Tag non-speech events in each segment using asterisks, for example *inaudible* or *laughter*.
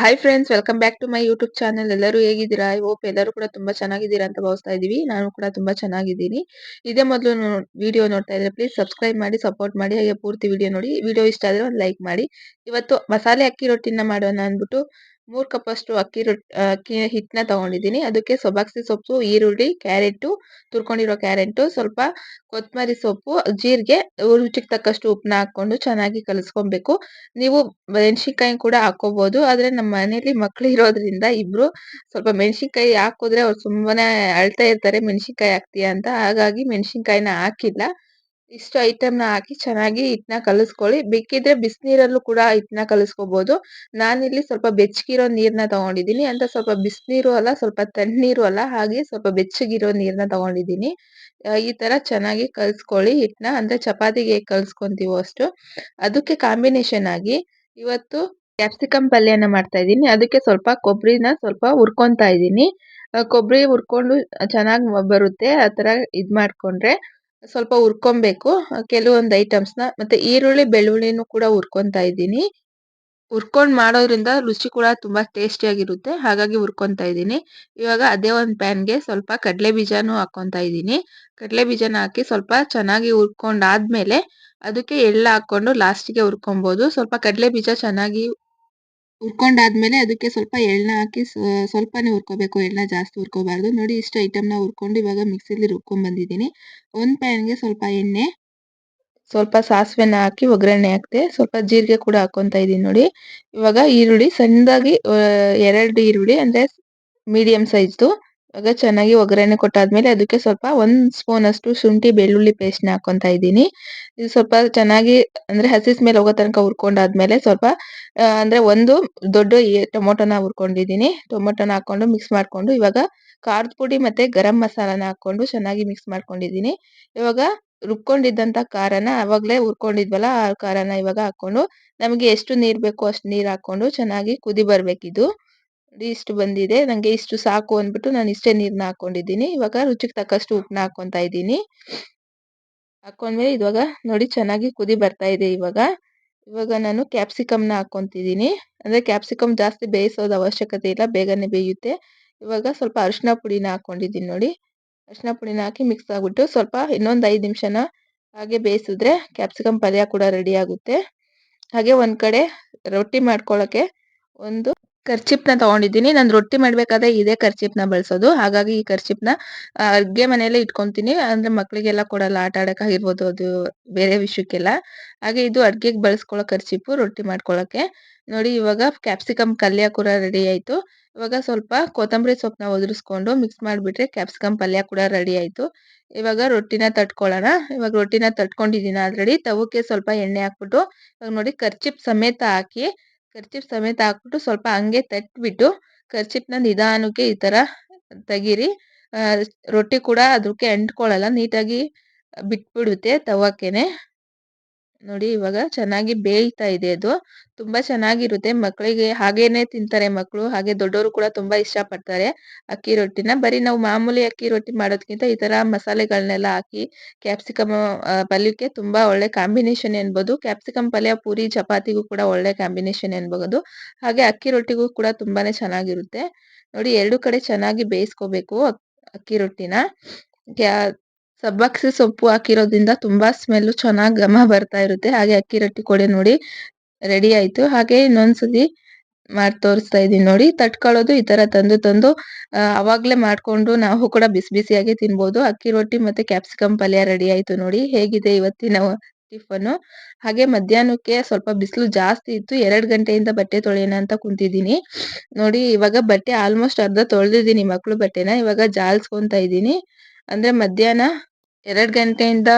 Hi friends welcome back to my YouTube channel ಎಲ್ಲರೂ ಹೇಗಿದ್ದೀರಾ? I hope ಎಲ್ಲರೂ ಕೂಡ ತುಂಬಾ ಚೆನ್ನಾಗಿದ್ದೀರಾ ಅಂತ ಭಾವಿಸ್ತಾ ಇದೀವಿ ನಾನು ಕೂಡ ತುಂಬಾ ಚೆನ್ನಾಗಿದ್ದೀನಿ. ಇದೇ ಮೊದಲು ವಿಡಿಯೋ ನೋಡ್ತಾ ಇದ್ರೆ ಪ್ಲೀಸ್ ಸಬ್ಸ್ಕ್ರೈಬ್ ಮಾಡಿ ಸಪೋರ್ಟ್ ಮಾಡಿ, ಹಾಗೆ ಪೂರ್ತಿ ವಿಡಿಯೋ ನೋಡಿ. ವಿಡಿಯೋ ಇಷ್ಟ ಆದ್ರೆ ಒಂದು ಲೈಕ್ ಮಾಡಿ. ಇವತ್ತು ಮಸಾಲೆ ಅಕ್ಕಿ ರೊಟ್ಟಿನ ಮಾಡೋಣ ಅಂದ್ಬಿಟ್ಟು ಮೂರ್ ಕಪ್ಪಷ್ಟು ಅಕ್ಕಿ ರೊಟ್ಟಿ ಅಕ್ಕಿ ಹಿಟ್ಟನ್ನ ತಗೊಂಡಿದ್ದೀನಿ. ಅದಕ್ಕೆ ಸೊಬಾಕ್ಸಿ ಸೊಪ್ಪು, ಈರುಳ್ಳಿ, ಕ್ಯಾರೆಟು, ತುರ್ಕೊಂಡಿರೋ ಕ್ಯಾರೆಟು, ಸ್ವಲ್ಪ ಕೊತ್ತಂಬರಿ ಸೊಪ್ಪು, ಜೀರಿಗೆ, ರುಚಿಗೆ ತಕ್ಕಷ್ಟು ಉಪ್ಪನ್ನ ಹಾಕ್ಕೊಂಡು ಚೆನ್ನಾಗಿ ಕಲಿಸ್ಕೊಬೇಕು. ನೀವು ಮೆಣಸಿನ್ಕಾಯಿ ಕೂಡ ಹಾಕೋಬಹುದು ಆದ್ರೆ ನಮ್ಮ ಮನೇಲಿ ಮಕ್ಳು ಇರೋದ್ರಿಂದ ಇಬ್ಬರು ಸ್ವಲ್ಪ ಮೆಣಸಿನ್ಕಾಯಿ ಹಾಕಿದ್ರೆ ಅವ್ರು ಸುಮ್ಮನೆ ಅಳ್ತಾ ಇರ್ತಾರೆ. ಮೆಣಸಿನ್ಕಾಯಿ ಹಾಕ್ತೀಯ ಅಂತ. ಹಾಗಾಗಿ ಮೆಣಸಿನ್ಕಾಯಿನ ಹಾಕಿಲ್ಲ. ಇಷ್ಟು ಐಟಮ್ನ ಹಾಕಿ ಚೆನ್ನಾಗಿ ಹಿಟ್ಟನ್ನ ಕಲಿಸ್ಕೊಳ್ಳಿ. ಬೇಕಿದ್ರೆ ಬಿಸಿನೀರಲ್ಲೂ ಕೂಡ ಹಿಟ್ಟನ್ನ ಕಲಿಸ್ಕೋಬಹುದು ನಾನಿಲ್ಲಿ ಸ್ವಲ್ಪ ಬೆಚ್ಚಗಿರೋ ನೀರನ್ನ ತಗೊಂಡಿದ್ದೀನಿ. ಅಂತ ಸ್ವಲ್ಪ ಬಿಸಿನೀರು ಅಲ್ಲ, ಸ್ವಲ್ಪ ತಣ್ಣೀರು ಅಲ್ಲ, ಹಾಗೆ ಸ್ವಲ್ಪ ಬೆಚ್ಚಗಿರೋ ನೀರನ್ನ ತಗೊಂಡಿದ್ದೀನಿ. ಈ ತರ ಚೆನ್ನಾಗಿ ಕಲ್ಸ್ಕೊಳ್ಳಿ ಹಿಟ್ಟನ್ನ. ಅಂದ್ರೆ ಚಪಾತಿಗೆ ಹೇಗೆ ಕಲ್ಸ್ಕೊಂತೀವೋ ಅಷ್ಟು. ಅದಕ್ಕೆ ಕಾಂಬಿನೇಷನ್ ಆಗಿ ಇವತ್ತು ಕ್ಯಾಪ್ಸಿಕಮ್ ಪಲ್ಯನ ಮಾಡ್ತಾ ಇದ್ದೀನಿ. ಅದಕ್ಕೆ ಸ್ವಲ್ಪ ಕೊಬ್ಬರಿನ ಸ್ವಲ್ಪ ಹುರ್ಕೊತಾ ಇದ್ದೀನಿ. ಕೊಬ್ಬರಿ ಹುರ್ಕೊಂಡು ಚೆನ್ನಾಗಿ ಬರುತ್ತೆ. ಆ ತರ ಇದ್ ಮಾಡ್ಕೊಂಡ್ರೆ ಸ್ವಲ್ಪ ಹುರ್ಕೊಬೇಕು. ಕೆಲವೊಂದು ಐಟಮ್ಸ್ನ ಮತ್ತೆ ಈರುಳ್ಳಿ, ಬೆಳ್ಳುಳ್ಳಿನೂ ಕೂಡ ಹುರ್ಕೊಂತಾ ಇದ್ದೀನಿ. ಹುರ್ಕೊಂಡ್ ಮಾಡೋದ್ರಿಂದ ರುಚಿ ಕೂಡ ತುಂಬಾ ಟೇಸ್ಟಿಯಾಗಿರುತ್ತೆ ಹಾಗಾಗಿ ಹುರ್ಕೊಂತಾ ಇದ್ದೀನಿ. ಇವಾಗ ಅದೇ ಒಂದು ಪ್ಯಾನ್ಗೆ ಸ್ವಲ್ಪ ಕಡಲೆ ಬೀಜನೂ ಹಾಕೊಂತಾ ಇದ್ದೀನಿ. ಕಡಲೆ ಬೀಜನ ಹಾಕಿ ಸ್ವಲ್ಪ ಚೆನ್ನಾಗಿ ಹುರ್ಕೊಂಡಾದ್ಮೇಲೆ, ಅದಕ್ಕೆ ಎಳ್ಳು ಹಾಕ್ಕೊಂಡು ಲಾಸ್ಟಿಗೆ ಹುರ್ಕೊಬೋದು. ಸ್ವಲ್ಪ ಕಡಲೆ ಬೀಜ ಚೆನ್ನಾಗಿ ಹುರ್ಕೊಂಡಾದ್ಮೇಲೆ ಅದಕ್ಕೆ ಸ್ವಲ್ಪ ಎಳ್ಳನ್ನ ಹಾಕಿ ಸ್ವಲ್ಪನೇ ಹುರ್ಕೋಬೇಕು ಎಳ್ಳನ್ನ ಜಾಸ್ತಿ ಹುರ್ಕೋಬಾರ್ದು. ನೋಡಿ ಇಷ್ಟು ಐಟಮ್ನ ಹುರ್ಕೊಂಡು ಇವಾಗ ಮಿಕ್ಸಿಲಿ ರುಬ್ಕೊಂಡ್ ಬಂದಿದ್ದೀನಿ. ಒಂದು ಪ್ಯಾನ್ಗೆ ಸ್ವಲ್ಪ ಎಣ್ಣೆ, ಸ್ವಲ್ಪ ಸಾಸಿವೆನ ಹಾಕಿ ಒಗ್ಗರಣೆ ಹಾಕ್ತೆ ಸ್ವಲ್ಪ ಜೀರಿಗೆ ಕೂಡ ಹಾಕೊಂತ ಇದ್ದೀನಿ ನೋಡಿ. ಇವಾಗ ಈರುಳ್ಳಿ ಸಣ್ಣದಾಗಿ ಎರಡು ಈರುಳ್ಳಿ ಅಂದರೆ ಮೀಡಿಯಂ ಸೈಜ್ದು ಇವಾಗ ಚೆನ್ನಾಗಿ ಒಗ್ಗರಣೆ ಕೊಟ್ಟಾದ್ಮೇಲೆ ಅದಕ್ಕೆ ಸ್ವಲ್ಪ ಒಂದ್ ಸ್ಪೂನ್ ಅಷ್ಟು ಶುಂಠಿ ಬೆಳ್ಳುಳ್ಳಿ ಪೇಸ್ಟ್ನ ಹಾಕೊಂತ ಇದ್ದೀನಿ. ಇದು ಸ್ವಲ್ಪ ಚೆನ್ನಾಗಿ ಅಂದ್ರೆ ಹಸಿ ಮೇಲೆ ಹೋಗೋ ತನಕ ಹುರ್ಕೊಂಡಾದ್ಮೇಲೆ ಸ್ವಲ್ಪ ಅಂದ್ರೆ ಒಂದು ದೊಡ್ಡ ಟೊಮೊಟೊನ ಹುರ್ಕೊಂಡಿದ್ದೀನಿ. ಟೊಮೊಟೊನ ಹಾಕೊಂಡು ಮಿಕ್ಸ್ ಮಾಡ್ಕೊಂಡು ಇವಾಗ ಖಾರದ ಪುಡಿ ಮತ್ತೆ ಗರಂ ಮಸಾಲಾನ ಹಾಕೊಂಡು ಚೆನ್ನಾಗಿ ಮಿಕ್ಸ್ ಮಾಡ್ಕೊಂಡಿದ್ದೀನಿ. ಇವಾಗ ರುಬ್ಕೊಂಡಿದ್ದಂತ ಖಾರನ ಅವಾಗ್ಲೇ ಹುರ್ಕೊಂಡಿದ್ವಲ್ಲ ಆ ಖಾರನ ಇವಾಗ ಹಾಕೊಂಡು ನಮಗೆ ಎಷ್ಟು ನೀರ್ ಬೇಕೋ ಅಷ್ಟು ನೀರ್ ಹಾಕೊಂಡು ಚೆನ್ನಾಗಿ ಕುದಿ ಬರ್ಬೇಕಿದು. ಇಷ್ಟು ಬಂದಿದೆ. ನಂಗೆ ಇಷ್ಟು ಸಾಕು ಅಂದ್ಬಿಟ್ಟು ನಾನು ಇಷ್ಟೇ ನೀರನ್ನ ಹಾಕೊಂಡಿದ್ದೀನಿ ಇವಾಗ ರುಚಿಗೆ ತಕ್ಕಷ್ಟು ಉಪ್ಪನ್ನ ಹಾಕೊಂತ ಇದ್ದೀನಿ. ಹಾಕೊಂಡ್ಮೇಲೆ ಇವಾಗ ನೋಡಿ ಚೆನ್ನಾಗಿ ಕುದಿ ಬರ್ತಾ ಇದೆ ಇವಾಗ. ಇವಾಗ ನಾನು ಕ್ಯಾಪ್ಸಿಕಮ್ನ ಹಾಕೊಂತಿದ್ದೀನಿ ಅಂದ್ರೆ ಕ್ಯಾಪ್ಸಿಕಮ್ ಜಾಸ್ತಿ ಬೇಯಿಸೋದು ಅವಶ್ಯಕತೆ ಇಲ್ಲ, ಬೇಗನೆ ಬೇಯುತ್ತೆ. ಇವಾಗ ಸ್ವಲ್ಪ ಅರಿಶಿನ ಪುಡಿನ ಹಾಕೊಂಡಿದ್ದೀನಿ ನೋಡಿ. ಅರಿಶಿನ ಪುಡಿನ ಹಾಕಿ ಮಿಕ್ಸ್ ಆಗ್ಬಿಟ್ಟು ಸ್ವಲ್ಪ ಇನ್ನೊಂದು ಐದು ನಿಮಿಷನ ಹಾಗೆ ಬೇಯಿಸಿದ್ರೆ ಕ್ಯಾಪ್ಸಿಕಮ್ ಪಲ್ಯ ಕೂಡ ರೆಡಿ ಆಗುತ್ತೆ. ಹಾಗೆ ಒಂದು ಕಡೆ ರೊಟ್ಟಿ ಮಾಡ್ಕೊಳ್ಳೋಕ್ಕೆ ಒಂದು ಕರ್ಚಿಪ್ನ ತಗೊಂಡಿದ್ದೀನಿ. ನಾನು ರೊಟ್ಟಿ ಮಾಡ್ಬೇಕಾದ್ರೆ ಇದೇ ಕರ್ಚಿಪ್ನ ಬಳಸೋದು. ಹಾಗಾಗಿ ಈ ಕರ್ಚಿಪ್ನ ಅಡ್ಗೆ ಮನೆಯಲ್ಲೇ ಇಟ್ಕೊಂತೀನಿ. ಅಂದ್ರೆ ಮಕ್ಕಳಿಗೆಲ್ಲ ಕೊಡಲ್ಲ. ಆಟ ಆಡೋಕ್ಕಾಗಿರ್ಬೋದು ಅದು ಬೇರೆ ವಿಷಯಕ್ಕೆಲ್ಲ. ಹಾಗೆ ಇದು ಅಡ್ಗೆಗೆ ಬಳಸ್ಕೊಳ್ಳೋ ಕರ್ಚಿಪ್ಪು, ರೊಟ್ಟಿ ಮಾಡ್ಕೊಳ್ಳೋಕೆ ನೋಡಿ, ಇವಾಗ ಕ್ಯಾಪ್ಸಿಕಮ್ ಪಲ್ಯ ಕೂಡ ರೆಡಿ ಆಯ್ತು. ಇವಾಗ ಸ್ವಲ್ಪ ಕೊತ್ತಂಬರಿ ಸೊಪ್ಪನ್ನ ಒದರಿಸ್ಕೊಂಡು ಮಿಕ್ಸ್ ಮಾಡಿಬಿಟ್ರೆ ಕ್ಯಾಪ್ಸಿಕಮ್ ಪಲ್ಯ ಕೂಡ ರೆಡಿ ಆಯ್ತು. ಇವಾಗ ರೊಟ್ಟಿನ ತಟ್ಕೊಳ್ಳೋಣ. ಇವಾಗ ರೊಟ್ಟಿನ ತಟ್ಕೊಂಡಿದ್ದೀನಿ ಆಲ್ರೆಡಿ. ತವಕ್ಕೆ ಸ್ವಲ್ಪ ಎಣ್ಣೆ ಹಾಕ್ಬಿಟ್ಟು, ಇವಾಗ ನೋಡಿ ಕರ್ಚಿಪ್ ಸಮೇತ ಹಾಕಿ ಕರ್ಚಿಪ್ ಸಮೇತ ಹಾಕ್ಬಿಟ್ಟು ಸ್ವಲ್ಪ ಹಂಗೆ ತಟ್ಬಿಟ್ಟು ಕರ್ಚಿಪ್ನ ನಿಧಾನಕ್ಕೆ ಈ ತರ ತೆಗೀರಿ. ರೊಟ್ಟಿ ಕೂಡ ಅದಕ್ಕೆ ಅಂಟ್ಕೊಳ್ಳಲ್ಲ ನೀಟಾಗಿ ಬಿಟ್ಬಿಡುತ್ತೆ ತವಕ್ಕೆನೆ ನೋಡಿ ಇವಾಗ ಚೆನ್ನಾಗಿ ಬೇಯ್ತಾ ಇದೆ ಅದು. ತುಂಬಾ ಚೆನ್ನಾಗಿರುತ್ತೆ. ಮಕ್ಕಳಿಗೆ ಹಾಗೇನೆ ತಿಂತಾರೆ ಮಕ್ಕಳು ಹಾಗೆ ದೊಡ್ಡವರು ಕೂಡ ತುಂಬಾ ಇಷ್ಟ ಪಡ್ತಾರೆ ಅಕ್ಕಿ ರೊಟ್ಟಿನ. ಬರೀ ನಾವು ಮಾಮೂಲಿ ಅಕ್ಕಿ ರೊಟ್ಟಿ ಮಾಡೋದ್ಕಿಂತ ಈ ತರ ಮಸಾಲೆಗಳನ್ನೆಲ್ಲ ಹಾಕಿ ಕ್ಯಾಪ್ಸಿಕಮ್ ಪಲ್ಯಕ್ಕೆ ತುಂಬಾ ಒಳ್ಳೆ ಕಾಂಬಿನೇಷನ್ ಎನ್ಬೋದು. ಕ್ಯಾಪ್ಸಿಕಮ್ ಪಲ್ಯ, ಪೂರಿ, ಚಪಾತಿಗೂ ಕೂಡ ಒಳ್ಳೆ ಕಾಂಬಿನೇಷನ್ ಎನ್ಬಹುದು ಹಾಗೆ ಅಕ್ಕಿ ರೊಟ್ಟಿಗೂ ಕೂಡ ತುಂಬಾನೇ ಚೆನ್ನಾಗಿರುತ್ತೆ. ನೋಡಿ ಎರಡು ಕಡೆ ಚೆನ್ನಾಗಿ ಬೇಯಿಸ್ಕೋಬೇಕು ಅಕ್ಕಿ ರೊಟ್ಟಿನ. ಸಬ್ಬಕ್ಸಿ ಸೊಪ್ಪು ಹಾಕಿರೋದ್ರಿಂದ ತುಂಬಾ ಸ್ಮೆಲ್ ಚೆನ್ನಾಗಿ ಘಮ ಬರ್ತಾ ಇರುತ್ತೆ. ಹಾಗೆ ಅಕ್ಕಿ ರೊಟ್ಟಿ ಕೊಡೆ ನೋಡಿ ರೆಡಿ ಆಯ್ತು. ಹಾಗೆ ಇನ್ನೊಂದ್ಸತಿ ಮಾಡಿ ತೋರಿಸ್ತಾ ಇದೀನಿ ನೋಡಿ. ತಟ್ಕೊಳ್ಳೋದು ಈ ತರ ತಂದು ತಂದು ಅವಾಗ್ಲೇ ಮಾಡ್ಕೊಂಡು ನಾವು ಕೂಡ ಬಿಸಿ ಬಿಸಿಯಾಗಿ ತಿನ್ಬೋದು. ಅಕ್ಕಿ ರೊಟ್ಟಿ ಮತ್ತೆ ಕ್ಯಾಪ್ಸಿಕಮ್ ಪಲ್ಯ ರೆಡಿ ಆಯ್ತು ನೋಡಿ. ಹೇಗಿದೆ ಇವತ್ತಿನ ಟಿಫನ್ ಹಾಗೆ ಮಧ್ಯಾಹ್ನಕ್ಕೆ ಸ್ವಲ್ಪ ಬಿಸಿಲು ಜಾಸ್ತಿ ಇತ್ತು. ಎರಡ್ ಗಂಟೆಯಿಂದ ಬಟ್ಟೆ ತೊಳೆಯೋಣ ಅಂತ ಕುಂತಿದ್ದೀನಿ. ನೋಡಿ, ಇವಾಗ ಬಟ್ಟೆ ಆಲ್ಮೋಸ್ಟ್ ಅರ್ಧ ತೊಳೆದಿದ್ದೀನಿ ಮಕ್ಳು ಬಟ್ಟೆನ. ಇವಾಗ ಜಾಲ್ಸ್ಕೊಂತ ಇದ್ದೀನಿ. ಅಂದ್ರೆ ಮಧ್ಯಾಹ್ನ ಎರಡ್ ಗಂಟೆಯಿಂದ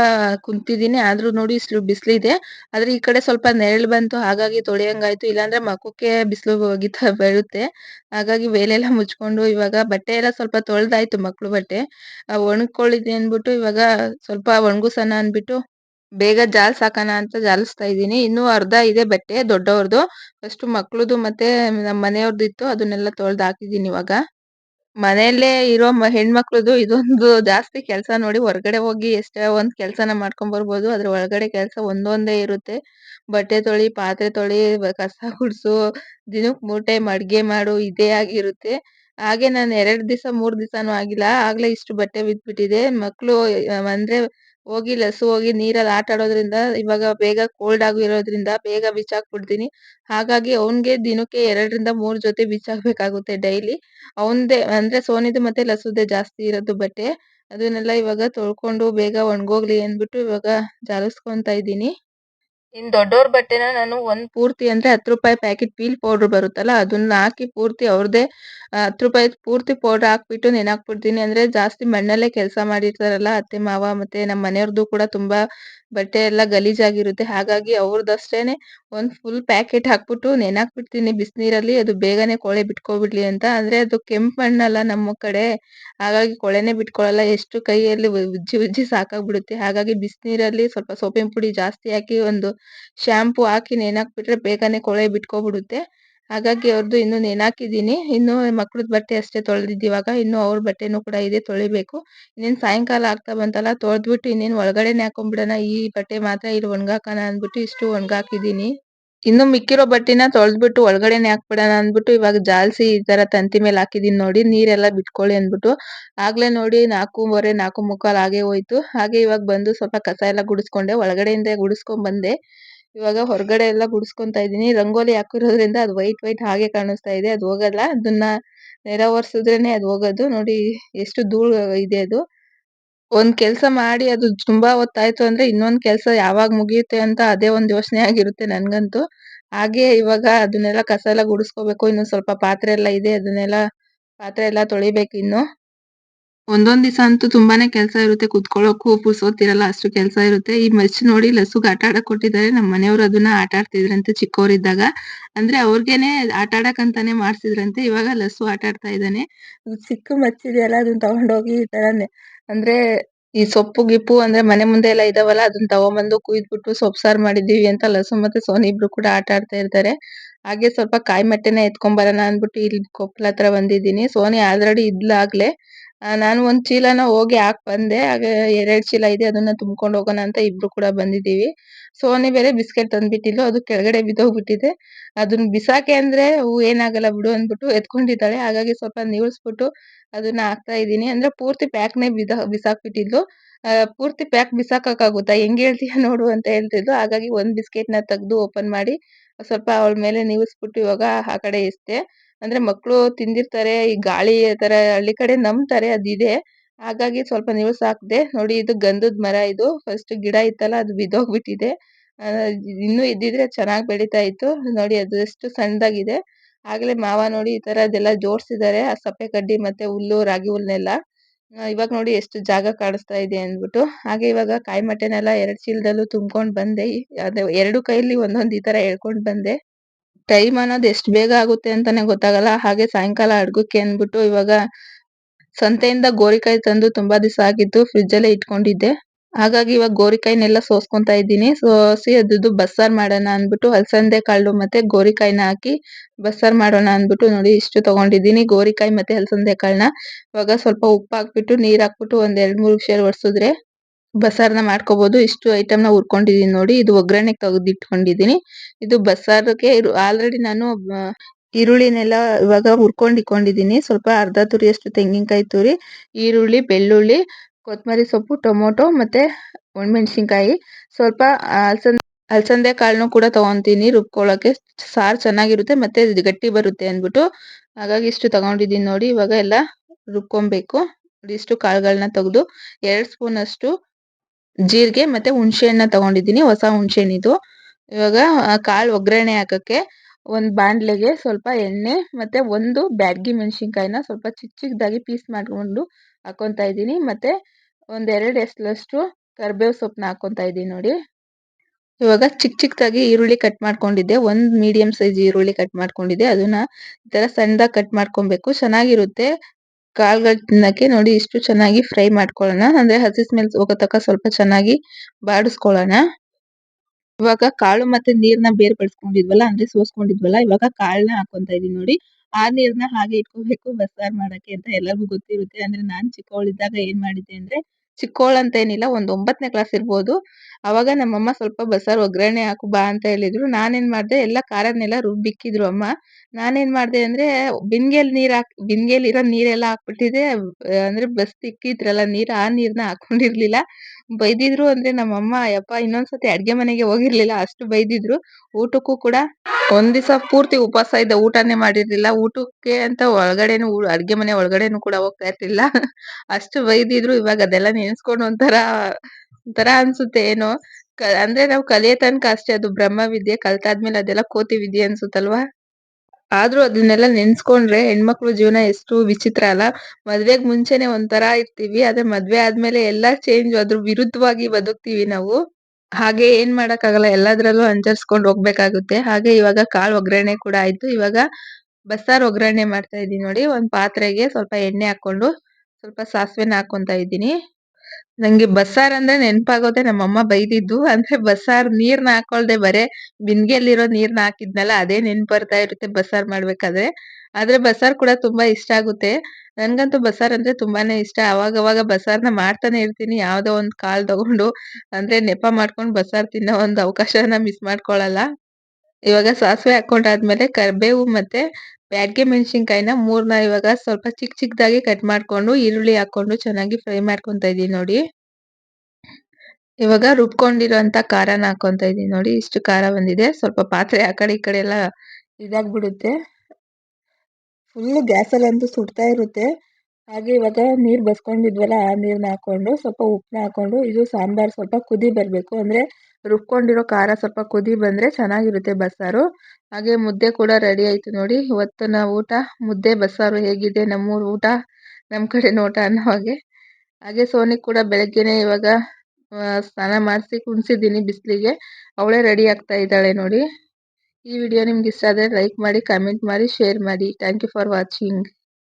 ಕುಂತಿದ್ದೀನಿ. ಆದ್ರೂ ನೋಡಿ ಇಷ್ಟು ಬಿಸಿಲಿದೆ ಆದ್ರೆ ಈ ಕಡೆ ಸ್ವಲ್ಪ ನೆರಳು ಬಂತು. ಹಾಗಾಗಿ ತೊಳೆಯಂಗಾಯ್ತು. ಇಲ್ಲಾಂದ್ರೆ ಮಕ್ಕಕ್ಕೆ ಬಿಸಿಲು ಹೋಗಿತಾ *laughs* ಬರುತ್ತೆ. ಹಾಗಾಗಿ ವೇಲೆಲ್ಲ ಮುಚ್ಕೊಂಡು ಇವಾಗ ಬಟ್ಟೆ ಎಲ್ಲ ಸ್ವಲ್ಪ ತೊಳ್ದಾಯ್ತು ಮಕ್ಳು ಬಟ್ಟೆ. ಒಣಕೊಳ್ಳಿದ್ದೆ ಅಂದ್ಬಿಟ್ಟು ಇವಾಗ ಸ್ವಲ್ಪ ಒಣಗುಸನ ಅಂದ್ಬಿಟ್ಟು ಬೇಗ ಜಾಲ್ ಸಾಕೋಣ ಅಂತ ಜಾಲಿಸ್ತಾ ಇದ್ದೀನಿ. ಇನ್ನೂ ಅರ್ಧ ಇದೆ ಬಟ್ಟೆ ದೊಡ್ಡವ್ರದ್ದು ಫಸ್ಟ್ ಮಕ್ಳದು ಮತ್ತೆ ನಮ್ಮ ಮನೆಯವ್ರದ್ದು ಇತ್ತು ಅದನ್ನೆಲ್ಲ ತೊಳೆದು ಹಾಕಿದ್ದೀನಿ ಇವಾಗ. ಮನೆಯಲ್ಲೇ ಇರೋ ಮ ಹೆಣ್ಮಕ್ಳದು ಇದೊಂದು ಜಾಸ್ತಿ ಕೆಲಸ ನೋಡಿ ಹೊರಗಡೆ ಹೋಗಿ ಎಷ್ಟೇ ಒಂದ್ ಕೆಲಸನ ಮಾಡ್ಕೊಂಡ್ ಬರ್ಬೋದು. ಅದ್ರ ಒಳಗಡೆ ಕೆಲಸ ಒಂದೊಂದೇ ಇರುತ್ತೆ. ಬಟ್ಟೆ ತೊಳಿ, ಪಾತ್ರೆ ತೊಳಿ, ಕಸ ಗುಡ್ಸು ದಿನಕ್ಕೆ ಮೂರ್ ಟೈಮ್ ಅಡ್ಗೆ ಮಾಡು ಇದೇ ಆಗಿರುತ್ತೆ. ಹಾಗೆ ನಾನು ಎರಡು ದಿವಸ, ಮೂರು ದಿವಸನೂ ಆಗಿಲ್ಲ. ಆಗ್ಲೇ ಇಷ್ಟು ಬಟ್ಟೆ ಬಿದ್ಬಿಟ್ಟಿದೆ. ಮಕ್ಳು ಅಂದ್ರೆ ಹೋಗಿ ಲಸು ಹೋಗಿ ನೀರಲ್ಲಿ ಆಟ ಆಡೋದ್ರಿಂದ ಇವಾಗ ಬೇಗ ಕೋಲ್ಡ್ ಆಗಿರೋದ್ರಿಂದ ಬೇಗ ಬಿಚ್ಚಾಕ್ಬಿಡ್ತೀನಿ. ಹಾಗಾಗಿ ಅವ್ನಿಗೆ ದಿನಕ್ಕೆ ಎರಡರಿಂದ ಮೂರ್ ಜೊತೆ ಬಿಚ್ಚಾಕ್ಬೇಕಾಗುತ್ತೆ ಡೈಲಿ. ಅವ್ನದ್ದೇ ಅಂದ್ರೆ ಸೋನಿದು ಮತ್ತೆ ಲಸುದೆ ಜಾಸ್ತಿ ಇರೋದು ಬಟ್ಟೆ. ಅದನ್ನೆಲ್ಲ ಇವಾಗ ತೊಳ್ಕೊಂಡು ಬೇಗ ಒಣಗೋಗ್ಲಿ ಅಂದ್ಬಿಟ್ಟು ಇವಾಗ ಜಾಲಿಸ್ಕೊಂತಾ ಇದ್ದೀನಿ. ಇನ್ ದೊಡ್ಡೋರ್ ಬಟ್ಟೆನ ನಾನು ಒಂದ್ ಪೂರ್ತಿ ಅಂದ್ರೆ ಹತ್ತು ರೂಪಾಯಿ ಪ್ಯಾಕೆಟ್ ಪೀಲ್ ಪೌಡರ್ ಬರುತ್ತಲ್ಲ, ಅದನ್ನ ಹಾಕಿ ಪೂರ್ತಿ ಅವ್ರದೇ ಹತ್ತು ರೂಪಾಯಿ ಪೂರ್ತಿ ಪೌಡರ್ ಹಾಕ್ಬಿಟ್ಟು ನೆನಾಕ್ಬಿಡ್ತೀನಿ. ಅಂದ್ರೆ ಜಾಸ್ತಿ ಮಣ್ಣಲ್ಲೇ ಕೆಲಸ ಮಾಡಿರ್ತಾರಲ್ಲ ಅತ್ತೆ, ಮಾವ ಮತ್ತೆ ನಮ್ಮ ಮನೆಯವ್ರದ್ದು ಕೂಡ ತುಂಬಾ ಬಟ್ಟೆ ಎಲ್ಲ ಗಲೀಜಾಗಿರುತ್ತೆ. ಹಾಗಾಗಿ ಅವ್ರದಷ್ಟೇನೆ ಒಂದ್ ಫುಲ್ ಪ್ಯಾಕೆಟ್ ಹಾಕ್ಬಿಟ್ಟು ನೆನಾಕ್ಬಿಡ್ತೀನಿ ಬಿಸಿನೀರಲ್ಲಿ. ಅದು ಬೇಗನೆ ಕೊಳೆ ಬಿಟ್ಕೊಬಿಡ್ಲಿ ಅಂತ. ಅಂದ್ರೆ ಅದು ಕೆಂಪು ಮಣ್ಣಲ್ಲ ನಮ್ಮ ಕಡೆ. ಹಾಗಾಗಿ ಕೊಳೆನೆ ಬಿಟ್ಕೊಳಲ್ಲ. ಎಷ್ಟು ಕೈಯಲ್ಲಿ ಉಜ್ಜಿ ಉಜ್ಜಿ ಸಾಕಾಗ್ಬಿಡುತ್ತೆ. ಹಾಗಾಗಿ ಬಿಸಿನೀರಲ್ಲಿ ಸ್ವಲ್ಪ ಸೋಪಿನ ಪುಡಿ ಜಾಸ್ತಿ ಹಾಕಿ ಒಂದು ಶಾಂಪೂ ಹಾಕಿ ನೆನಾಕ್ಬಿಟ್ರೆ ಬೇಗನೆ ಕೊಳೆ ಬಿಟ್ಕೊಬಿಡುತ್ತೆ. ಹಾಗಾಗಿ ಅವ್ರದ್ದು ಇನ್ನು ನೆನಾಕಿದೀನಿ ಇನ್ನು ಮಕ್ಳದ್ ಬಟ್ಟೆ ಅಷ್ಟೇ ತೊಳೆದಿದ್ದು ಇವಾಗ. ಇನ್ನು ಅವ್ರ ಬಟ್ಟೆನೂ ಕೂಡ ಇದೆ ತೊಳಿಬೇಕು. ಇನ್ನೇನು ಸಾಯಂಕಾಲ ಆಗ್ತಾ ಬಂತಲ್ಲ, ತೊಳೆದ್ಬಿಟ್ಟು ಇನ್ನೇನು ಒಳಗಡೆನೆ ಹಾಕೊಂಡ್ಬಿಡೋಣ ಈ ಬಟ್ಟೆ ಮಾತ್ರ ಇಲ್ಲಿ ಒಣಗಾಕೋಣ ಅಂದ್ಬಿಟ್ಟು ಇಷ್ಟು ಒಣಗಾಕಿದೀನಿ ಇನ್ನು ಮಿಕ್ಕಿರೋ ಬಟ್ಟೆನ ತೊಳೆದ್ಬಿಟ್ಟು ಒಳಗಡೆನೆ ಹಾಕ್ಬಿಡೋಣ ಅಂದ್ಬಿಟ್ಟು ಇವಾಗ ಜಾಲ್ಸಿ ಈ ತರ ತಂತಿ ಮೇಲೆ ಹಾಕಿದೀನಿ ನೋಡಿ, ನೀರೆಲ್ಲ ಬಿಟ್ಕೊಳ್ಳಿ ಅಂದ್ಬಿಟ್ಟು. ಆಗ್ಲೇ ನೋಡಿ ನಾಲ್ಕೂವರೆ, ನಾಲ್ಕು ಮುಕ್ಕಾಲ್ ಹಾಗೆ ಹೋಯ್ತು. ಹಾಗೆ ಇವಾಗ ಬಂದು ಸ್ವಲ್ಪ ಕಸ ಎಲ್ಲ ಗುಡಿಸ್ಕೊಂಡೆ, ಒಳಗಡೆಯಿಂದ ಗುಡಿಸ್ಕೊಂಡ್ ಬಂದೆ. ಇವಾಗ ಹೊರಗಡೆ ಎಲ್ಲ ಗುಡಿಸ್ಕೊಂತಾ ಇದೀನಿ ರಂಗೋಲಿ ಹಾಕಿರೋದ್ರಿಂದ ಅದು ವೈಟ್ ವೈಟ್ ಹಾಗೆ ಕಾಣಿಸ್ತಾ ಇದೆ. ಅದು ಹೋಗಲ್ಲ. ಅದನ್ನ ನೆರೆ ಒರೆಸಿದ್ರೇನೆ ಅದು ಹೋಗೋದು. ನೋಡಿ ಎಷ್ಟು ಧೂಳು ಇದೆ ಅದು. ಒಂದ್ ಕೆಲ್ಸ ಮಾಡಿ ಅದು ತುಂಬಾ ಹೊತ್ತಾಯ್ತು ಅಂದ್ರೆ ಇನ್ನೊಂದ್ ಕೆಲ್ಸ ಯಾವಾಗ ಮುಗಿಯುತ್ತೆ ಅಂತ ಅದೇ ಒಂದ್ ಯೋಚನೆ ಆಗಿರುತ್ತೆ ನನ್ಗಂತೂ. ಹಾಗೆ ಇವಾಗ ಅದನ್ನೆಲ್ಲ ಕಸ ಎಲ್ಲ ಗುಡಿಸ್ಕೋಬೇಕು ಇನ್ನು ಸ್ವಲ್ಪ ಪಾತ್ರೆ ಎಲ್ಲ ಇದೆ, ಅದನ್ನೆಲ್ಲ ಪಾತ್ರೆ ಎಲ್ಲ ತೊಳಿಬೇಕು ಇನ್ನು. ಒಂದೊಂದ್ ದಿವಸ ಅಂತೂ ತುಂಬಾನೇ ಕೆಲಸ ಇರುತ್ತೆ ಕುತ್ಕೊಳ್ಳೋಕು ಪುರ್ಸೊತ್ತಿರಲ್ಲ ಅಷ್ಟು ಕೆಲಸ ಇರುತ್ತೆ. ಈ ಮಚ್ ನೋಡಿ ಲಸುಗ್ ಆಟ ಆಡಕ್ ಕೊಟ್ಟಿದ್ದಾರೆ ನಮ್ಮ ಮನೆಯವರು ಅದನ್ನ ಆಟ ಆಡ್ತಿದ್ರಂತೆ ಚಿಕ್ಕವರಿದ್ದಾಗ ಅಂದ್ರೆ ಅವ್ರಿಗೇನೆ ಆಟ ಆಡಕ್ ಅಂತಾನೆ ಮಾಡ್ಸಿದ್ರಂತೆ, ಇವಾಗ ಲಸು ಆಟ ಆಡ್ತಾ ಇದ್ದಾನೆ. ಚಿಕ್ಕ ಮಚ್ಚಿದೆಯಲ್ಲ ಅದನ್ನ ತಗೊಂಡೋಗಿ ಈ ತರ ಅಂದ್ರೆ ಈ ಸೊಪ್ಪು, ಗಿಪ್ಪು ಅಂದ್ರೆ ಮನೆ ಮುಂದೆ ಎಲ್ಲ ಇದಾವಲ್ಲ ಅದನ್ನ ತಗೊಂಬಂದು ಕುಯ್ದ್ಬಿಟ್ಟು ಸೊಪ್ಪು ಸಾರು ಮಾಡಿದೀವಿ ಅಂತ ಲಸು ಮತ್ತೆ ಸೋನಿ ಇಬ್ರು ಕೂಡ ಆಟ ಆಡ್ತಾ ಇರ್ತಾರೆ. ಹಾಗೆ ಸ್ವಲ್ಪ ಕಾಯಿ ಮಟ್ಟೆನ ಎತ್ಕೊಂಡ್ ಬರೋಣ ಅಂದ್ಬಿಟ್ಟು ಇಲ್ಲಿ ಕೊಪ್ಪಲ ಹತ್ರ ಬಂದಿದ್ದೀನಿ. ಸೋನಿ ಆಲ್ರೆಡಿ ಇದ್ಲಾಗ್ಲೆ ನಾನು ಒಂದ್ ಚೀಲನ ಹೋಗಿ ಹಾಕ್ ಬಂದೆ. ಹಾಗೆ ಎರಡ್ ಚೀಲ ಇದೆ, ಅದನ್ನ ತುಂಬ್ಕೊಂಡು ಹೋಗೋಣ ಅಂತ ಇಬ್ರು ಕೂಡ ಬಂದಿದೀವಿ ಸೋನಿ ಬೇರೆ ಬಿಸ್ಕೆಟ್ ತಂದ್ಬಿಟ್ಟಿದ್ಲು, ಅದು ಕೆಳಗಡೆ ಬಿದ್ದೋಗ್ಬಿಟ್ಟಿದೆ. ಅದನ್ನ ಬಿಸಾಕೆ ಅಂದ್ರೆ ಏನಾಗಲ್ಲ ಬಿಡು ಅಂದ್ಬಿಟ್ಟು ಎತ್ಕೊಂಡಿದ್ದಾಳೆ. ಹಾಗಾಗಿ ಸ್ವಲ್ಪ ನಿಲ್ಸ್ಬಿಟ್ಟು ಅದನ್ನ ಹಾಕ್ತಾ ಇದೀನಿ ಅಂದ್ರೆ ಪೂರ್ತಿ ಪ್ಯಾಕ್ನೆ ಬಿದ, ಬಿಸಾಕ್ಬಿಟ್ಟಿದ್ಲು. ಪೂರ್ತಿ ಪ್ಯಾಕ್ ಬಿಸಾಕಕ್ಕಾಗುತ್ತಾ? ಹೆಂಗ್ ಹೇಳ್ತೀಯ ನೋಡು ಅಂತ ಹೇಳ್ತಿದ್ಲು. ಹಾಗಾಗಿ ಒಂದ್ ಬಿಸ್ಕೆಟ್ನ ತೆಗ್ದು ಓಪನ್ ಮಾಡಿ ಸ್ವಲ್ಪ ಅವಳ ಮೇಲೆ ನಿಲ್ಸ್ಬಿಟ್ಟು ಇವಾಗ ಆ ಕಡೆ ಎಸ್ದೆ ಅಂದ್ರೆ ಮಕ್ಕಳು ತಿಂದಿರ್ತಾರೆ, ಈ ಗಾಳಿ ತರ ಹಳ್ಳಿ ಕಡೆ ನಂಬ್ತಾರೆ ಅದಿದೆ. ಹಾಗಾಗಿ ಸ್ವಲ್ಪ ನ್ಯೂಸ್ ಹಾಕ್ದೆ ನೋಡಿ ಇದು ಗಂಧದ ಮರ ಇದು. ಫಸ್ಟ್ ಗಿಡ ಇತ್ತಲ್ಲ ಅದು ಬಿದ್ದೋಗ್ಬಿಟ್ಟಿದೆ. ಇನ್ನೂ ಇದ್ದಿದ್ರೆ ಚೆನ್ನಾಗಿ ಬೆಳೀತಾ ಇತ್ತು. ನೋಡಿ ಅದು ಎಷ್ಟು ಸಣ್ಣದಾಗಿದೆ. ಆಗ್ಲೇ ಮಾವ ನೋಡಿ ಈ ತರ ಜೋಡಿಸಿದ್ದಾರೆ. ಆ ಸಪ್ಪೆ ಕಡ್ಡಿ ಮತ್ತೆ ಹುಲ್ಲು, ರಾಗಿ ಹುಲ್ನೆಲ್ಲ. ಇವಾಗ ನೋಡಿ ಎಷ್ಟು ಜಾಗ ಕಾಣಿಸ್ತಾ ಇದೆ ಅಂದ್ಬಿಟ್ಟು. ಹಾಗೆ ಇವಾಗ ಕಾಯಿ ಮಟ್ಟೆನೆಲ್ಲ ಎರಡು ಚೀಲದಲ್ಲೂ ತುಂಬ್ಕೊಂಡು ಬಂದೆ. ಅದೇ ಎರಡು ಕೈಲಿ ಒಂದೊಂದು ಈ ತರ ಎಳ್ಕೊಂಡು ಬಂದೆ. ಟೈಮ್ ಅನ್ನೋದು ಎಷ್ಟು ಬೇಗ ಆಗುತ್ತೆ ಅಂತಾನೆ ಗೊತ್ತಾಗಲ್ಲ. ಹಾಗೆ ಸಾಯಂಕಾಲ ಅಡ್ಗಕ್ಕೆ ಅಂದ್ಬಿಟ್ಟು ಇವಾಗ ಸಂತೆಯಿಂದ ಗೋರಿಕಾಯಿ ತಂದು ತುಂಬಾ ದಿವಸ ಆಗಿತ್ತು ಫ್ರಿಡ್ಜ್ ಅಲ್ಲೇ ಇಟ್ಕೊಂಡಿದ್ದೆ. ಹಾಗಾಗಿ ಇವಾಗ ಗೋರಿಕಾಯಿನೆಲ್ಲ ಸೋಸ್ಕೊಂತ ಇದ್ದೀನಿ. ಸೋಸಿ ಅದ್ರದ್ದು ಬಸ್ಸಾರ್ ಮಾಡೋಣ ಅಂದ್ಬಿಟ್ಟು ಹಲಸಂದೆ ಕಾಳು ಮತ್ತೆ ಗೋರಿಕಾಯಿನ ಹಾಕಿ ಬಸ್ಸಾರ್ ಮಾಡೋಣ ಅಂದ್ಬಿಟ್ಟು ನೋಡಿ ಇಷ್ಟು ತಗೊಂಡಿದ್ದೀನಿ ಗೋರಿಕಾಯಿ ಮತ್ತೆ ಹಲಸಂದೆ ಕಾಳನ್ನ. ಇವಾಗ ಸ್ವಲ್ಪ ಉಪ್ಪು ಹಾಕ್ಬಿಟ್ಟು ನೀರ್ ಹಾಕ್ಬಿಟ್ಟು ಒಂದ್ ಎರಡ್ ಮೂರ್ ವಿಷಲ್ ಒಡ್ಸಿದ್ರೆ ಬಸ್ಸಾರ್ನ ಮಾಡ್ಕೋಬಹುದು ಇಷ್ಟು ಐಟಂ ನ ಹುರ್ಕೊಂಡಿದೀನಿ ನೋಡಿ. ಇದು ಒಗ್ಗರಣೆಗೆ ತೆಗೆದಿಟ್ಕೊಂಡಿದೀನಿ. ಇದು ಬಸ್ಸಾರ್ಗೆ ಆಲ್ರೆಡಿ ನಾನು ಈರುಳ್ಳಿನೆಲ್ಲ ಇವಾಗ ಹುರ್ಕೊಂಡು ಸ್ವಲ್ಪ ಅರ್ಧ ತುರಿಯಷ್ಟು ತೆಂಗಿನಕಾಯಿ ತುರಿ, ಈರುಳ್ಳಿ, ಬೆಳ್ಳುಳ್ಳಿ ಕೊತ್ತಂಬರಿ ಸೊಪ್ಪು, ಟೊಮೊಟೊ ಮತ್ತೆ ಒಣಮೆಣಸಿನ್ಕಾಯಿ. ಸ್ವಲ್ಪ ಅಲಸಂದೆ ಅಲಸಂದೆ ಕಾಳನ್ನು ಕೂಡ ತಗೊಂತೀನಿ. ರುಬ್ಕೊಳ್ಳೋಕೆ ಸಾರು ಚೆನ್ನಾಗಿರುತ್ತೆ ಮತ್ತೆ ಗಟ್ಟಿ ಬರುತ್ತೆ ಅಂದ್ಬಿಟ್ಟು. ಹಾಗಾಗಿ ಇಷ್ಟು ತಗೊಂಡಿದೀನಿ ನೋಡಿ. ಇವಾಗ ಎಲ್ಲ ರುಬ್ಕೊಬೇಕು. ಇಷ್ಟು ಕಾಳುಗಳನ್ನ ತೆಗೆದು, ಎರಡು ಸ್ಪೂನ್ ಅಷ್ಟು ಜೀರಿಗೆ ಮತ್ತೆ ಹುಣಸೆ ಹಣ್ಣ ತಗೊಂಡಿದ್ದೀನಿ. ಹೊಸ ಹುಣಸೆ ಹಣ್ಣಿದು ಇವಾಗ ಕಾಳು ಒಗ್ಗರಣೆ ಹಾಕಕ್ಕೆ ಒಂದು ಬಾಣಲೆಗೆ ಸ್ವಲ್ಪ ಎಣ್ಣೆ ಮತ್ತೆ ಒಂದು ಬ್ಯಾಡಗಿ ಮೆಣಸಿನ್ಕಾಯಿನ ಸ್ವಲ್ಪ ಚಿಕ್ಕ ಚಿಕ್ಕದಾಗಿ ಪೀಸ್ ಮಾಡ್ಕೊಂಡು ಹಾಕೊತಾ ಇದ್ದೀನಿ. ಮತ್ತೆ ಒಂದೆರಡು ಎಸ್ಲಷ್ಟು ಕರ್ಬೇವು ಸೊಪ್ಪನ್ನ ಹಾಕೊತಾ ಇದ್ದೀನಿ ನೋಡಿ. ಇವಾಗ ಚಿಕ್ಕ ಚಿಕ್ಕದಾಗಿ ಈರುಳ್ಳಿ ಕಟ್ ಮಾಡ್ಕೊಂಡಿದ್ದೆ. ಒಂದ್ ಮೀಡಿಯಂ ಸೈಜ್ ಈರುಳ್ಳಿ ಕಟ್ ಮಾಡ್ಕೊಂಡಿದ್ದೆ. ಅದನ್ನ ಈ ತರ ಸಣ್ಣದಾಗಿ ಕಟ್ ಮಾಡ್ಕೊಬೇಕು. ಚೆನ್ನಾಗಿರುತ್ತೆ. ಕಾಳುಗಳು ತಿನ್ನಕ್ಕೆ ನೋಡಿ ಇಷ್ಟು ಚೆನ್ನಾಗಿ ಫ್ರೈ ಮಾಡ್ಕೊಳ್ಳೋಣ. ಅಂದ್ರೆ ಹಸಿ ಸ್ಮೆಲ್ ಹೋಗೋ ತನಕ ಸ್ವಲ್ಪ ಚೆನ್ನಾಗಿ ಬಾಡಿಸ್ಕೊಳ್ಳೋಣ. ಇವಾಗ ಕಾಳು ಮತ್ತೆ ನೀರ್ನ ಬೇರ್ಪಡಿಸ್ಕೊಂಡಿದ್ವಲ್ಲ ಅಂದ್ರೆ ಸೋಸ್ಕೊಂಡಿದ್ವಲ್ಲ, ಇವಾಗ ಕಾಳನ್ನ ಹಾಕೊಂತ ಇದೀನಿ ನೋಡಿ. ಆ ನೀರ್ನ ಹಾಗೆ ಇಟ್ಕೋಬೇಕು, ಬಸ್ಸಾರ್ ಮಾಡಕ್ಕೆ ಅಂತ ಎಲ್ಲರಿಗೂ ಗೊತ್ತಿರುತ್ತೆ. ಅಂದ್ರೆ ನಾನ್ ಚಿಕ್ಕವಳಿದ್ದಾಗ ಏನ್ ಮಾಡಿದ್ದೆ ಅಂದ್ರೆ ಚಿಕ್ಕೋಳಂತ ಏನಿಲ್ಲ ಒಂದು ಒಂಬತ್ತನೇ ಕ್ಲಾಸ್ ಇರ್ಬೋದು. ಅವಾಗ ನಮ್ಮಮ್ಮ ಸ್ವಲ್ಪ ಬಸ್ಸಾರ್ ಒಗ್ಗರಣೆ ಹಾಕು, ಬಾ ಅಂತ ಹೇಳಿದ್ರು. ನಾನೇನ್ ಮಾಡ್ದೆ, ಎಲ್ಲ ಖಾರನ್ನೆಲ್ಲ ರುಬ್ಬಿಕ್ಕಿದ್ರು ಅಮ್ಮ. ನಾನೇನ್ ಮಾಡ್ದೆ ಅಂದ್ರೆ ಬಿಂದಿಗೆಯಲ್ಲಿ ನೀರ್ ಹಾಕ್ ಇರೋ ನೀರೆಲ್ಲ ಹಾಕ್ಬಿಟ್ಟಿದೆ. ಅಂದ್ರೆ ಬಸ್ ತಿಕ್ಕಿದ್ರಲ್ಲ ನೀರ್, ಆ ನೀರ್ನ ಹಾಕೊಂಡಿರ್ಲಿಲ್ಲ. ಬೈದಿದ್ರು ಅಂದ್ರೆ ನಮ್ಮಮ್ಮ ಯಪ್ಪ ಇನ್ನೊಂದ್ಸತಿ ಅಡ್ಗೆ ಮನೆಗೆ ಹೋಗಿರ್ಲಿಲ್ಲ. ಅಷ್ಟು ಬೈದಿದ್ರು. ಊಟಕ್ಕೂ ಕೂಡ ಒಂದ್ ದಿವಸ ಪೂರ್ತಿ ಉಪವಾಸ ಇದ್ದೆ ಊಟನೇ ಮಾಡಿರ್ಲಿಲ್ಲ. ಊಟಕ್ಕೆ ಅಂತ ಒಳಗಡೆನು ಅಡ್ಗೆ ಮನೆ ಒಳಗಡೆನು ಕೂಡ ಹೋಗ್ತಾ ಇರ್ಲಿಲ್ಲ. ಅಷ್ಟು ಬೈದಿದ್ರು. ಇವಾಗ ಅದೆಲ್ಲ ನೆನೆಸ್ಕೊಂಡು ಒಂಥರ ಒಂಥರ ಅನ್ಸುತ್ತೆ ಏನೋ. ಅಂದ್ರೆ ನಾವು ಕಲಿಯೋ ತನಕ ಅಷ್ಟೇ. ಅದು ಬ್ರಹ್ಮ ವಿದ್ಯೆ ಕಲ್ತಾದ್ಮೇಲೆ ಅದೆಲ್ಲ ಕೋತಿ ವಿದ್ಯೆ ಅನ್ಸುತ್ತಲ್ವಾ? ಆದ್ರೂ ಅದನ್ನೆಲ್ಲ ನೆನ್ಸ್ಕೊಂಡ್ರೆ ಹೆಣ್ಮಕ್ಳು ಜೀವನ ಎಷ್ಟು ವಿಚಿತ್ರ ಅಲ್ಲ. ಮದ್ವೆಗ್ ಮುಂಚೆನೆ ಒಂಥರ ಇರ್ತೀವಿ. ಆದ್ರೆ ಮದ್ವೆ ಆದ್ಮೇಲೆ ಎಲ್ಲಾ ಚೇಂಜ್ ಅದ್ರ ವಿರುದ್ಧವಾಗಿ ಬದುಕ್ತೀವಿ ನಾವು. ಹಾಗೆ ಏನ್ ಮಾಡಕ್ಕಾಗಲ್ಲ ಎಲ್ಲದ್ರಲ್ಲೂ ಅನುಸರಿಸ್ಕೊಂಡು ಹೋಗ್ಬೇಕಾಗುತ್ತೆ. ಹಾಗೆ ಇವಾಗ ಕಾಳು ಒಗ್ಗರಣೆ ಕೂಡ ಆಯ್ತು. ಇವಾಗ ಬಸ್ಸಾರ್ ಒಗ್ಗರಣೆ ಮಾಡ್ತಾ ಇದ್ದೀನಿ ನೋಡಿ. ಒಂದ್ ಪಾತ್ರೆಗೆ ಸ್ವಲ್ಪ ಎಣ್ಣೆ ಹಾಕೊಂಡು ಸ್ವಲ್ಪ ಸಾಸಿವೆನ ಹಾಕೊಂತ ಇದ್ದೀನಿ. ನಂಗೆ ಬಸ್ಸಾರ್ ಅಂದ್ರೆ ನೆನಪಾಗೋದೆ ನಮ್ಮಮ್ಮ ಬೈದಿದ್ದು. ಅಂದ್ರೆ ಬಸ್ಸಾರ್ ನೀರ್ನ ಹಾಕೊಳ್ದೆ ಬರೇ ಬಿಂದಿಗೆಯಲ್ಲಿರೋ ನೀರ್ನ ಹಾಕಿದ್ನಲ್ಲ, ಅದೇ ನೆನ್ಪ್ ಬರ್ತಾ ಇರುತ್ತೆ ಬಸ್ಸಾರ್ ಮಾಡ್ಬೇಕಾದ್ರೆ. ಆದ್ರೆ ಬಸ್ಸಾರ್ ಕೂಡ ತುಂಬಾ ಇಷ್ಟ ಆಗುತ್ತೆ. ನನ್ಗಂತೂ ಬಸ್ಸಾರ್ ಅಂದ್ರೆ ತುಂಬಾನೇ ಇಷ್ಟ. ಅವಾಗವಾಗ ಬಸ್ಸಾರ್ನ ಮಾಡ್ತಾನೆ ಇರ್ತೀನಿ. ಯಾವ್ದೋ ಒಂದ್ ಕಾಲ್ ತಗೊಂಡು ಅಂದ್ರೆ ನೆಪ ಮಾಡ್ಕೊಂಡು ಬಸ್ಸಾರ್ ತಿನ್ನೋ ಒಂದು ಅವಕಾಶನ ಮಿಸ್ ಮಾಡ್ಕೊಳಲ್ಲ. ಇವಾಗ ಸಾಸಿವೆ ಹಾಕೊಂಡಾದ್ಮೇಲೆ ಕರ್ಬೇವು ಮತ್ತೆ ಬ್ಯಾಡ್ಗೆ ಮೆಣಸಿನ್ಕಾಯಿನ ಮೂರ್ನ ಇವಾಗ ಸ್ವಲ್ಪ ಚಿಕ್ಕ ಚಿಕ್ಕದಾಗಿ ಕಟ್ ಮಾಡ್ಕೊಂಡು ಈರುಳ್ಳಿ ಹಾಕೊಂಡು ಚೆನ್ನಾಗಿ ಫ್ರೈ ಮಾಡ್ಕೊಂತ ಇದೀನಿ ನೋಡಿ. ಇವಾಗ ರುಬ್ಕೊಂಡಿರೋಂತ ಖಾರನ ಹಾಕೊಂತ ಇದೀನಿ ನೋಡಿ. ಇಷ್ಟು ಖಾರ ಬಂದಿದೆ. ಸ್ವಲ್ಪ ಪಾತ್ರೆ ಆ ಕಡೆ ಈ ಕಡೆ ಎಲ್ಲ ಇದಾಗ್ಬಿಡುತ್ತೆ. ಫುಲ್ ಗ್ಯಾಸಲ್ಲಂತೂ ಸುಡ್ತಾ ಇರುತ್ತೆ. ಹಾಗೆ ಇವಾಗ ನೀರು ಬಸ್ಕೊಂಡಿದ್ವಲ್ಲ, ಆ ನೀರನ್ನ ಹಾಕೊಂಡು ಸ್ವಲ್ಪ ಉಪ್ಪನ್ನ ಹಾಕೊಂಡು, ಇದು ಸಾಂಬಾರ್ ಸ್ವಲ್ಪ ಕುದಿ ಬರಬೇಕು. ಅಂದ್ರೆ ರುಬ್ಕೊಂಡಿರೋ ಖಾರ ಸ್ವಲ್ಪ ಕುದಿ ಬಂದ್ರೆ ಚೆನ್ನಾಗಿರುತ್ತೆ ಬಸ್ಸಾರು. ಹಾಗೆ ಮುದ್ದೆ ಕೂಡ ರೆಡಿ ಆಯ್ತು ನೋಡಿ. ಇವತ್ತಿನ ಊಟ, ಮುದ್ದೆ, ಬಸ್ಸಾರು ಹೇಗಿದೆ? ನಮ್ಮೂರ್ ಊಟ ನಮ್ಮ ಕಡೆ ನೋಟ ಅನ್ನೋ ಹಾಗೆ. ಹಾಗೆ ಸೋನಿ ಕೂಡ ಬೆಳಗ್ಗೆನೆ ಇವಾಗ ಸ್ನಾನ ಮಾಡಿಸಿ ಕುಣಿಸಿದ್ದೀನಿ ಬಿಸಿಲಿಗೆ. ಅವಳೇ ರೆಡಿ ಆಗ್ತಾ ಇದ್ದಾಳೆ ನೋಡಿ. ಈ ವಿಡಿಯೋ ನಿಮ್ಗೆ ಇಷ್ಟ ಆದರೆ ಲೈಕ್ ಮಾಡಿ ಕಮೆಂಟ್ ಮಾಡಿ ಶೇರ್ ಮಾಡಿ. Thank you for watching